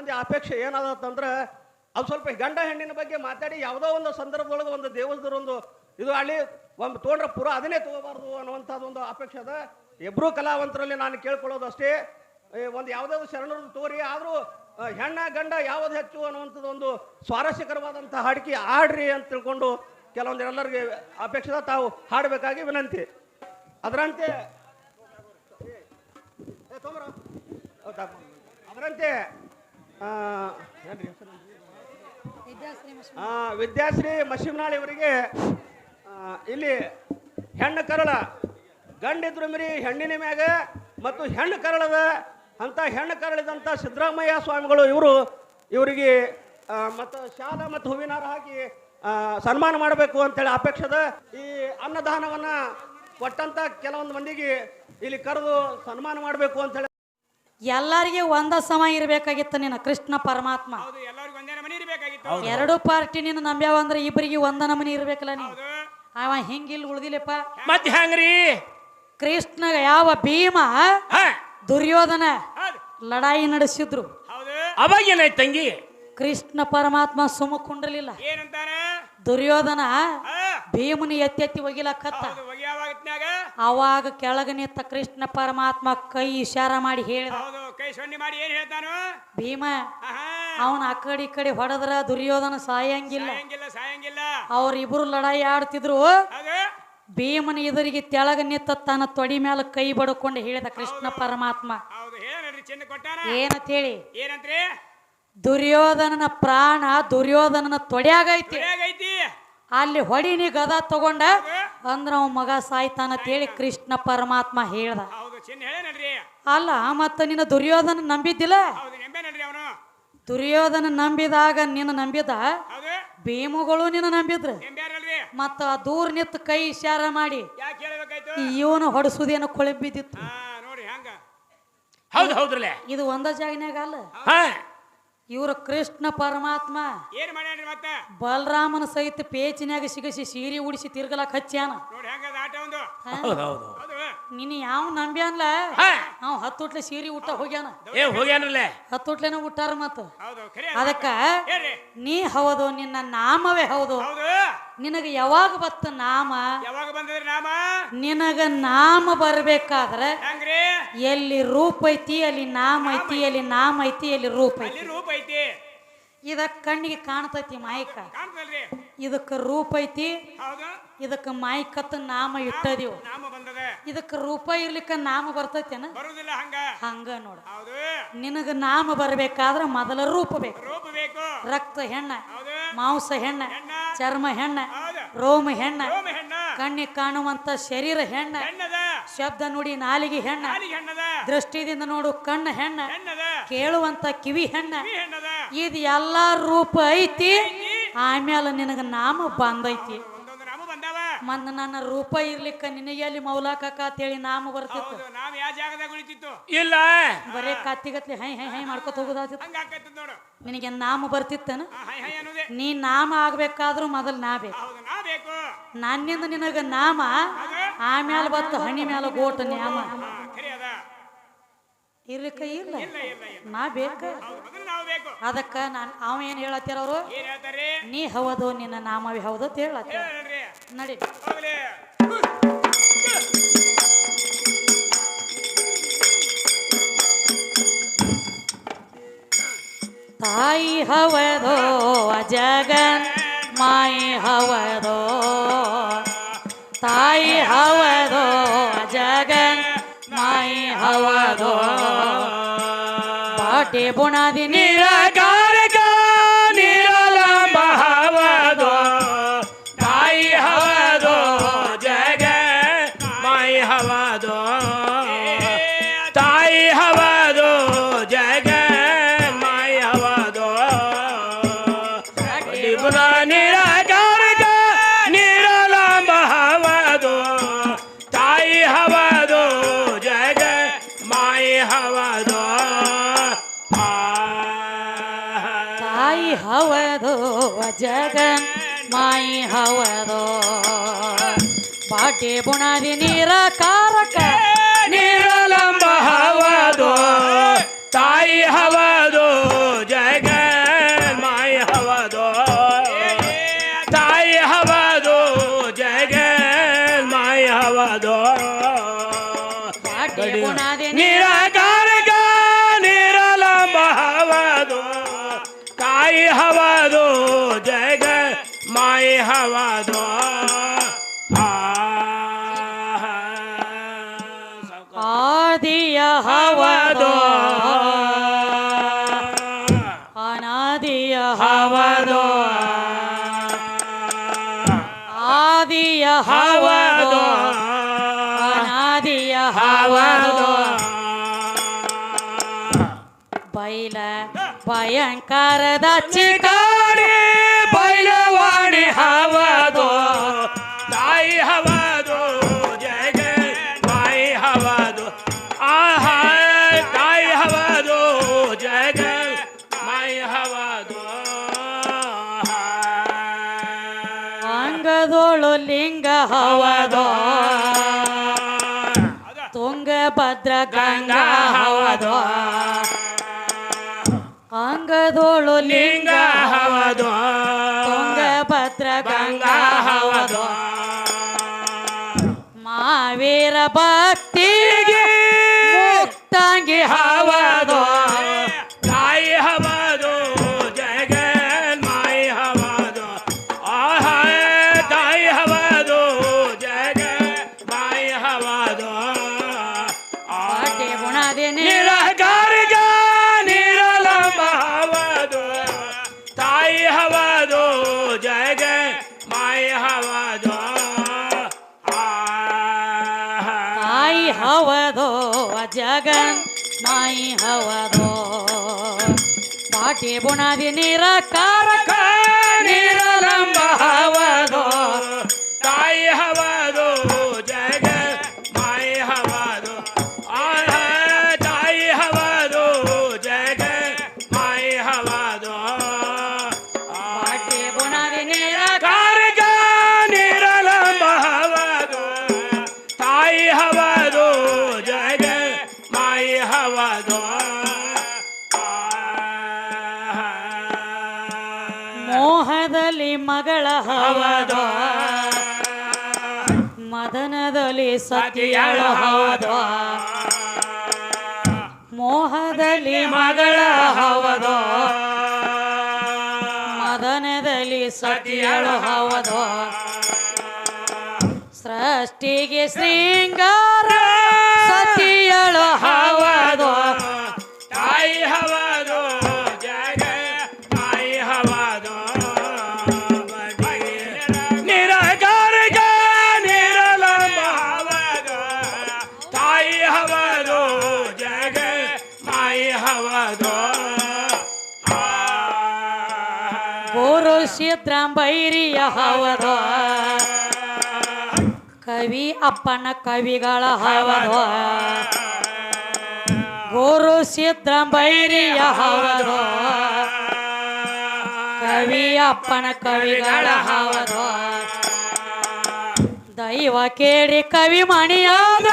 ಮಂದಿ ಅಪೇಕ್ಷೆ ಏನಾದಂತಂದ್ರೆ ಅದು ಸ್ವಲ್ಪ ಗಂಡ ಹೆಣ್ಣಿನ ಬಗ್ಗೆ ಮಾತಾಡಿ ಯಾವುದೋ ಒಂದು ಸಂದರ್ಭದೊಳಗೆ ಒಂದು ದೇವಸ್ಥರ ಒಂದು ಇದು ಅಲ್ಲಿ ಒಂದು ತೊಗೊಂಡ್ರೆ ಪುರ ಅದನ್ನೇ ತಗೋಬಾರ್ದು ಅನ್ನುವಂಥದ್ದು ಒಂದು ಅಪೇಕ್ಷೆ ಅದ. ಇಬ್ಬರೂ ಕಲಾವಂತರಲ್ಲಿ ನಾನು ಕೇಳ್ಕೊಳ್ಳೋದು ಅಷ್ಟೇ. ಒಂದು ಯಾವುದಾದ್ರು ಶರಣರು ತೋರಿ, ಆದರೂ ಹೆಣ್ಣ ಗಂಡ ಯಾವುದು ಹೆಚ್ಚು ಅನ್ನುವಂಥದ್ದು ಒಂದು ಸ್ವಾರಸ್ಯಕರವಾದಂಥ ಹಾಡಿಕೆ ಆಡ್ರಿ ಅಂತ ತಿಳ್ಕೊಂಡು ಕೆಲವೊಂದು ಎಲ್ಲರಿಗೆ ಅಪೇಕ್ಷೆ ತಾವು ಹಾಡಬೇಕಾಗಿ ವಿನಂತಿ. ಅದರಂತೆ? ಅದರಂತೆ ವಿದ್ಯಾಶ್ರೀ ಮಶಿಮ್ನಾಳ್ ಇವರಿಗೆ ಇಲ್ಲಿ ಹೆಣ್ಣು ಕರಳ ಗಂಡಿದ್ರು ಮಿರಿ ಹೆಣ್ಣಿನ ಮ್ಯಾಗ ಮತ್ತು ಹೆಣ್ಣು ಕರಳದ ಅಂತ ಹೆಣ್ಣು ಕರಳಿದಂಥ ಸಿದ್ದರಾಮಯ್ಯ ಸ್ವಾಮಿಗಳು ಇವರು ಇವರಿಗೆ ಮತ್ತು ಶಾಲ ಮತ್ತು ಹೂವಿನಾರ ಹಾಕಿ ಸನ್ಮಾನ ಮಾಡಬೇಕು ಅಂತೇಳಿ ಅಪೇಕ್ಷದ ಈ ಅನ್ನದಾನವನ್ನು ಕೊಟ್ಟಂತ ಕೆಲವೊಂದು ಮಂದಿಗೆ ಇಲ್ಲಿ ಕರೆದು ಸನ್ಮಾನ ಮಾಡಬೇಕು ಅಂತೇಳಿ ಎಲ್ಲರಿಗೆ ಒಂದ ಸಮ ಇರಬೇಕಾಗಿತ್ತು ನೀನು ಕೃಷ್ಣ ಪರಮಾತ್ಮ. ಹೌದು ಎಲ್ಲರಿಗೂ ಒಂದೇ ಮನೆ ಇರ್ಬೇಕಾಗಿತ್ತು. ಎರಡು ಪಾರ್ಟಿ ನೀನು ನಂಬ್ಯಾವ ಅಂದ್ರೆ ಇಬ್ಬರಿಗೆ ಒಂದ ನಮನಿ ಇರ್ಬೇಕಲ್ಲ ನೀ ಹೌದು. ಅವ ಹಿಂಗಿಲ್ ಉಳ್ದಿಲ್ಲಪ್ಪ. ಮತ್ ಹೆಂಗ್ರಿ ಕೃಷ್ಣಗ ಯಾವ ಭೀಮ ದುರ್ಯೋಧನ ಲಡಾಯಿ ನಡೆಸಿದ್ರು. ಹೌದು. ಅವಾಗ ಏನಾಯ್ತು ತಂಗಿ? ಕೃಷ್ಣ ಪರಮಾತ್ಮ ಸುಮ್ಮ ಕುಂಡಲಿಲ್ಲ ದುರ್ಯೋಧನ ಭೀಮನ ಎತ್ತಿ ಎತ್ತಿ ಒಗಿಲಕ್ಕತ್ತ ಅವಾಗ ಕೆಳಗ ನಿಂತ ಕೃಷ್ಣ ಪರಮಾತ್ಮ ಕೈ ಇಶಾರ ಮಾಡಿ ಹೇಳಿದ. ಹೌದು ಕೈ ಸೊನ್ನೆ ಮಾಡಿ ಏನ್ ಹೇಳ್ತಾನು? ಭೀಮ ಅವನ ಆ ಕಡೆ ಈ ಕಡೆ ಹೊಡೆದ್ರ ದುರ್ಯೋಧನ ಸಾಯಂಗಿಲ್ಲ. ಸಾಯಂಗಿಲ್ಲ ಸಾಯಂಗಿಲ್ಲ. ಅವ್ರಿಬ್ರು ಲಡಾಯಿ ಆಡ್ತಿದ್ರು. ಭೀಮನ ಎದುರಿಗೆ ತೆಳಗ ನಿಂತ ತನ್ನ ತೊಡಿ ಮೇಲೆ ಕೈ ಬಡ್ಕೊಂಡು ಹೇಳಿದ ಕೃಷ್ಣ ಪರಮಾತ್ಮ. ಏನಂತ ಹೇಳಿ? ಏನಂತ್ರಿ? ದುರ್ಯೋಧನನ ಪ್ರಾಣ ದುರ್ಯೋಧನನ ತೊಡೆಯಾಗೈತಿ. ಅಲ್ಲಿ ಹೊಡಿನಿ ಗದ ತಗೊಂಡ ಅಂದ್ರ ಅವ್ ಮಗ ಸಾಯ್ತಾನ ಹೇಳಿ ಕೃಷ್ಣ ಪರಮಾತ್ಮ ಹೇಳ್ದ. ಹೌದು ಚಿನ್ನ ಹೇಳೇನಲ್ರಿ ಅಲ್ಲ ಮತ್ತ ನಿನ್ನ ದುರ್ಯೋಧನ ನಂಬಿದ್ದಿಲ್ಲ? ಹೌದು ನೆಂಬೇನಲ್ರಿ ಅವನು. ದುರ್ಯೋಧನ ನಂಬಿದಾಗ ನಿನ್ನ ನಂಬಿದ? ಹೌದು. ಭೀಮಗಳು ನಿನ್ನ ನಂಬಿದ್ರು? ನೆಂಬ್ಯಾರಲ್ರಿ ಮತ್ತ ಆ ದೂರ ನಿಂತ ಕೈ ಇಶಾರ ಮಾಡಿ ಯಾಕೆ ಹೇಳ್ಬೇಕಾಯ್ತು? ಇವನು ಹೊಡಸುದೇನು ಹೌದು ಇದು ಒಂದ ಜಾಗನಾಗ ಅಲ್ಲ? ಹಾ. ಇವ್ರ ಕೃಷ್ಣ ಪರಮಾತ್ಮ. ಏನ್ ಮಾಡ್ಯಾನ್ರಿ ಮತ್ತ? ಬಲರಾಮನ ಸಹಿತ ಪೇಚಿನ್ಯಾಗ ಸಿಗಸಿ ಸೀರೆ ಉಡಿಸಿ ತಿರ್ಗಲಾಕ್ ಹಚ್ಚಾನ ನೋಡಿ ಹೆಂಗದ ಆಟ ಒಂದು? ಹೌದು. ನಿನ್ನ ಯಾವ ನಂಬ್ಯಾನ್ಲ? ನಾವು ಹತ್ತು ಹತ್ತುಟ್ಲೆ ಸೀರಿ ಊಟ ಹೋಗ್ಯಾನ. ಏ ಹೋಗ್ಯಾನಲ್ಲ? ಹತ್ತುಟ್ಲೆನ ಊಟಾರ ಮತ್ತ? ಹೌದು ಖರೆ ಅದಕ್ಕ ಹೇಳ್ರಿ. ನೀ ಹೌದು ನಿನ್ನ ನಾಮವೇ ಹೌದು. ಹೌದು. ನಿನಗ ಯಾವಾಗ ಬತ್ತ ನಾಮ? ಯಾವಾಗ ಬಂದದ್ರಿ ನಾಮ? ನಿನಗ ನಾಮ ಬರ್ಬೇಕಾದ್ರೆ ಹೆಂಗ್ರಿ? ಎಲ್ಲಿ ರೂಪ ಐತಿ ಅಲ್ಲಿ ನಾಮ ಐತಿ ಅಲ್ಲಿ ನಾಮ ಐತಿ ಅಲ್ಲಿ ರೂಪ ಐತಿ. ಅಲ್ಲಿ ರೂಪ ಐತಿ. ಇದ ಕಣ್ಣಿಗೆ ಕಾಣ್ತೈತಿ ಮಾಯಕ. ಕಾಣ್ತಲ್ರಿ ಇದಕ್ಕ ರೂಪ ಐತಿ. ಹೌದು. ಇದಕ್ಕ ಮಾಯಕತ್ತ ನಾಮ ಇಟ್ಟದಿವ್. ನಾಮ ಇದಕ್ಕ ರೂಪ ಇರ್ಲಿಕ್ಕ ನಾಮ ಬರ್ತೈತೇನ? ಬರುದಿಲ್ಲ ಹಂಗ. ಹಂಗ ನೋಡ. ನಿನಗ ನಾಮ ಬರಬೇಕಾದ್ರ ಮೊದಲ ರೂಪ ಬೇಕು. ರಕ್ತ ಹೆಣ್ಣ ಮಾಂಸ ಹೆಣ್ಣ ಚರ್ಮ ಹೆಣ್ಣ ರೋಮ ಹೆಣ್ಣ ಕಣ್ಣಿ ಕಾಣುವಂತ ಶರೀರ ಹೆಣ್ಣ ಶಬ್ದ ನುಡಿ ನಾಲಿಗೆ ಹೆಣ್ಣ ದೃಷ್ಟಿದಿಂದ ನೋಡು ಕಣ್ಣ ಹೆಣ್ಣ ಕೇಳುವಂತ ಕಿವಿ ಹೆಣ್ಣ. ಇದು ಎಲ್ಲಾ ರೂಪ ಐತಿ. ಆಮೇಲೆ ನಿನಗ ನಾಮ ಬಂದೈತಿ. ಮತ್ತ ನನ್ನ ರೂಪ ಇರ್ಲಿಕ್ಕ ನಿನಗೆ ಅಲ್ಲಿ ಮೌಲಾಕಕ ಅಂತೇಳಿ ನಾಮ ಬರ್ತಿತ್ತು ಹೌದು ನಾವ್ ಯಾವ ಜಾಗದಾಗ ಉಳಿತಿತ್ತು? ಇಲ್ಲ. ಬರೇ ಕತ್ತಿಗತ್ಲಿ ಹೈ ಹೈ ಹೈ ಮಾಡ್ಕೊತ ಹೋಗುದಾತಿತ್ತು ಹಂಗ ಆಕೈತಿ ನೋಡು. ನಿನಗೆ ನಾಮ ಬರ್ತಿತ್ತನ ಆ, ಹೈ ಹೈ ಅನ್ನೋದೇ. ನೀ ನಾಮ ಆಗ್ಬೇಕಾದ್ರೂ ಮೊದಲ್ ನಾ ಬೇಕು. ಹೌದು ನಾ ಬೇಕು. ನನ್ನಿಂದ ನಿನಗ ನಾಮ ಆಮೇಲೆ ಬತ್ತು ಹಣಿ ಮ್ಯಾಲ ಗೋಟ ನ್ಯಾಮ. ಹಾ ಖರೆ ಅದ. ಇರ್ಲಿಕ್ಕ ಇಲ್ಲ. ಇಲ್ಲ ಇಲ್ಲ ಇಲ್ಲ. ನಾ ಬೇಕ? ಹೌದು ಮೊದಲು ನಾವು ಬೇಕು. ಅದಕ್ಕ ನಾನ್ ಅವ ಏನ್ ಹೇಳತ್ತೀರ ಅವ್ರು? ಏನ್ ನೀ ಹೌದು ನಿನ್ನ ನಾಮವೇ ಹೌದು ಅಂತ ಹೇಳತ್ತೀರ ಹೇಳ್ರಿ ನಡಿ. ತಾಯಿ ಹವದೋ ಜಗನ್ ಮಾಯಿ ಹವದೋ. ತಾಯಿ ಹವದೋ ಜಗನ್ ಮಾಯಿ ಹವದೋ. ಬಾಟೆ ಬುಣಾದಿ ನೀರ ಜಗನ್ ಮಾಯಿ ಹವದೋ ಪಾಟಿ ಬುಣದಿ ನೀರ ಕಾರಕ ಮಾಯಿ ಹವದು ಆ ಆದಿಯ ಅನಾದಿಯ ಆದಿಯ ಅನಾದಿಯ ಭಯಂಕರದ ಚಿಕಾರಿ ಅಂಗದೋಳು ಲಿಂಗ ಹವದು ತುಂಗಭದ್ರ ಗಂಗಾ ಹವದು ಅಂಗದೋಳು ಲಿಂಗ ಲಿಂಗ ಹವದು ತುಂಗಭದ್ರ ಗಂಗಾ ಗಂಗಾ ಹವದು ಹವದು ಮಾವೀರ ಭಕ್ತಿಗೆ ಮುಕ್ತಾಂಗಿ ಹವದು ಮಾಯಿ ಹವದು ಪಾಟಿ ಬುಣದಿ ನೀರ ನಿರಾಕಾರಿಗ ನಿರಲಂಬ ಹವದು ತಾಯಿ ಹವದು ಜಗ ಮಾಯಿ ಹವದು ತಾಯಿ ಹವದು ಜಗನ್ ಮಾಯಿ ಹವದು ಪಾಟಿ ಬುಣದಿ ನೀರ ಕಾರಕ ನಿರಲಂಬ ಹವದು ತಾಯಿ ಹವದು ಜಗ ಮೋಹದಲ್ಲಿ ಮಗಳ ಹವದ ಮದನದಲ್ಲಿ ಸತಿಯಳ ಹವದ ಮೋಹದಲ್ಲಿ ಮಗಳ ಹವದ ಮದನದಲ್ಲಿ ಸತಿಯಳ ಹವದ ಸೃಷ್ಟಿಗೆ ಶೃಂಗಾರ ಸತಿಯಳ ಹವದ ತಾಯಿ ಸಿದ್ರಾಂಬೈರಿಯ ಹವರ ಕವಿ ಅಪ್ಪನ ಕವಿಗಳ ಹವರ ಗುರು ಸಿದ್ರಾಂಬೈರಿಯ ಹವರ ಕವಿ ಅಪ್ಪನ ಕವಿಗಳ ಹವರ ದೈವ ಕೇಳಿ ಕವಿ ಮಣಿಯಾದ.